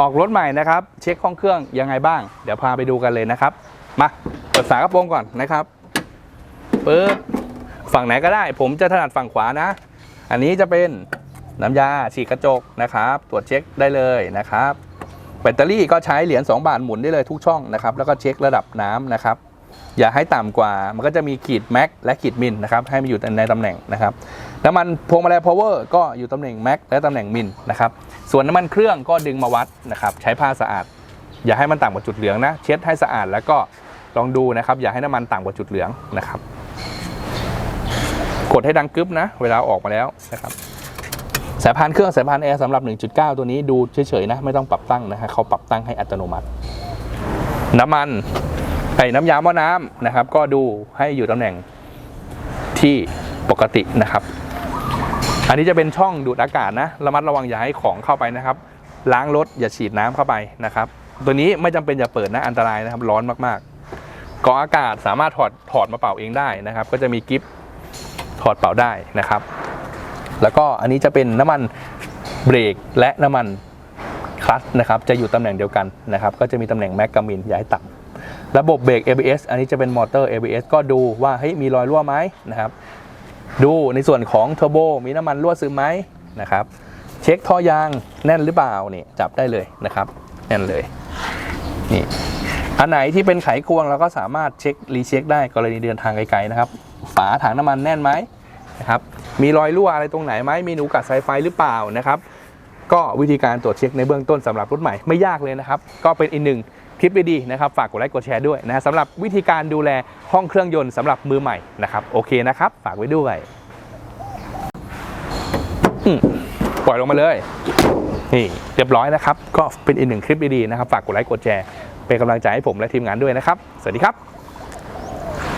ออกรถใหม่นะครับ เช็คห้องเครื่องยังไงบ้าง เดี๋ยวพาไปดูกันเลยนะครับ มาเปิดฝากระโปรงก่อนนะครับปึ๊บฝั่งไหนก็ได้ ผมจะถนัดฝั่งขวานะ อันนี้จะเป็นน้ำยาฉีกกระจกนะครับ ตรวจเช็คได้เลยนะครับ แบตเตอรี่ก็ใช้เหรียญ2บาทหมุนได้เลยทุกช่องนะครับ แล้วก็เช็คระดับน้ำนะครับ อย่าให้ต่ำกว่า มันก็จะมีขีดแม็กและขีดมินนะครับ ให้มันอยู่ในตำแหน่งนะครับ น้ำมันพวงมาลัยพาวเวอร์ก็อยู่ตำแหน่งแม็กและตำแหน่งมินนะครับ ส่วนน้ำมันเครื่องก็ดึงมาวัดนะครับ ใช้ผ้าสะอาด อย่าให้มันต่ำกว่าจุดเหลืองนะ เช็ดให้สะอาดแล้วก็ลองดูนะครับ อย่าให้น้ำมันต่ำกว่าจุดเหลืองนะครับ กดให้ดังกึ๊บนะ เวลาออกมาแล้วนะครับ สายพานเครื่องสายพานแอร์สำหรับ 1.9 ตัวนี้ดูเฉยๆนะ ไม่ต้องปรับตั้งนะฮะเขาปรับตั้งให้อัตโนมัติ น้ำมัน ไอ้น้ำยาหม้อน้ำนะครับ ก็ดูให้อยู่ตำแหน่งที่ปกตินะครับ อันนี้จะเป็นช่องดูดอากาศนะระมัดระวังอย่าให้ของเข้าไปนะครับ ล้างรถอย่าฉีดน้ำเข้าไปนะครับ ตัวนี้ไม่จำเป็นอย่าเปิดนะอันตรายนะครับ ร้อนมากๆกองอากาศสามารถถอดถอดมาเป่าเองได้นะครับ ก็จะมีกิฟถอดเป่าได้นะครับ แล้วก็อันนี้จะเป็นน้ำมันเบรกและน้ำมันคลัตช์นะครับจะอยู่ตำแหน่งเดียวกันนะครับ ก็จะมีตำแหน่งแมกกามินอย่าให้ต่ำ ระบบเบรก ABS อันนี้จะเป็นมอเตอร์ ABS ก็ดูว่าเฮ้ยมีรอยรั่วไหมนะครับ ดูในส่วนของเทอร์โบมีน้ำมันรั่วซึมไหมนะครับ เช็คท่อยางแน่นหรือเปล่านี่จับได้เลยนะครับ แน่นเลยนี่อันไหนที่เป็นไขควงเราก็สามารถเช็ครีเช็คได้กรณีเดินทางไกลๆนะครับ ฝาถังน้ำมันแน่นไหมนะครับ มีรอยรั่วอะไรตรงไหนไหมมีหนูกัดสายไฟหรือเปล่านะครับ ก็วิธีการตรวจเช็คในเบื้องต้นสำหรับรถใหม่ไม่ยากเลยนะครับ ก็เป็นอีกหนึ่ง คลิปดีๆนะครับ ฝากกดไลค์กดแชร์ด้วยนะสำหรับวิธีการดูแลห้องเครื่องยนต์สำหรับมือใหม่นะครับโอเคนะครับ ฝากไว้ด้วยปล่อยลงมาเลยนี่เรียบร้อยนะครับ ก็เป็นอีกหนึ่งคลิปดีๆนะครับ ฝากกดไลค์กดแชร์เป็นกำลังใจให้ผมและทีมงานด้วยนะครับ สวัสดีครับ